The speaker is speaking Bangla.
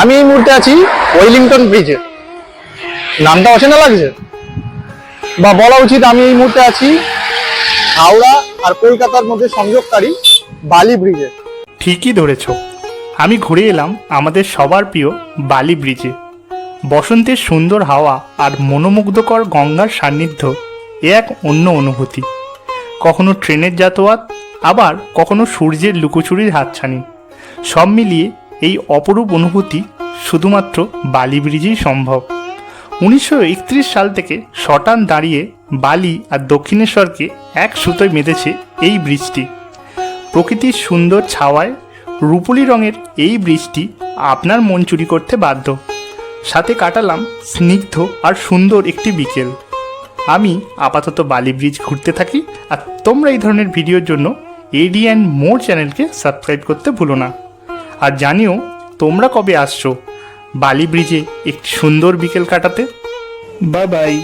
আমি এই মুহূর্তে আছি ওয়েলিংটন ব্রিজে। নামটা অচেনা লাগছে? বা বলা উচিত আমি এই মুহূর্তে আছি হাওড়া আর কলকাতার মধ্যে সংযোগকারী বালি ব্রিজে। ঠিকই ধরেছ। আমি ঘুরে এলাম আমাদের সবার প্রিয় বালি ব্রিজে। বসন্তের সুন্দর হাওয়া আর মনোমুগ্ধকর গঙ্গার সান্নিধ্য এ এক অন্য অনুভূতি। কখনো ট্রেনের যাতায়াত, আবার কখনো সূর্যের লুকোচুরির হাতছানি। সব মিলিয়ে এই অপরূপ অনুভূতি শুধুমাত্র বালি ব্রিজেই সম্ভব। উনিশশো একত্রিশ সাল থেকে শটান দাঁড়িয়ে বালি আর দক্ষিণেশ্বরকে এক সুতোয় বেঁধেছে এই ব্রিজটি। প্রকৃতির সুন্দর ছাওয়ায় রূপলি রঙের এই ব্রিজটি আপনার মন চুরি করতে বাধ্য। সাথে কাটালাম স্নিগ্ধ আর সুন্দর একটি বিকেল। আমি আপাতত বালি ব্রিজ ঘুরতে থাকি আর তোমরা এই ধরনের ভিডিওর জন্য এডি অ্যান্ড মোর চ্যানেলকে সাবস্ক্রাইব করতে ভুলো না। আর জানিও তোমরা কবে আসছো? বালি ব্রিজে একটি সুন্দর বিকেল কাটাতে। Bye bye.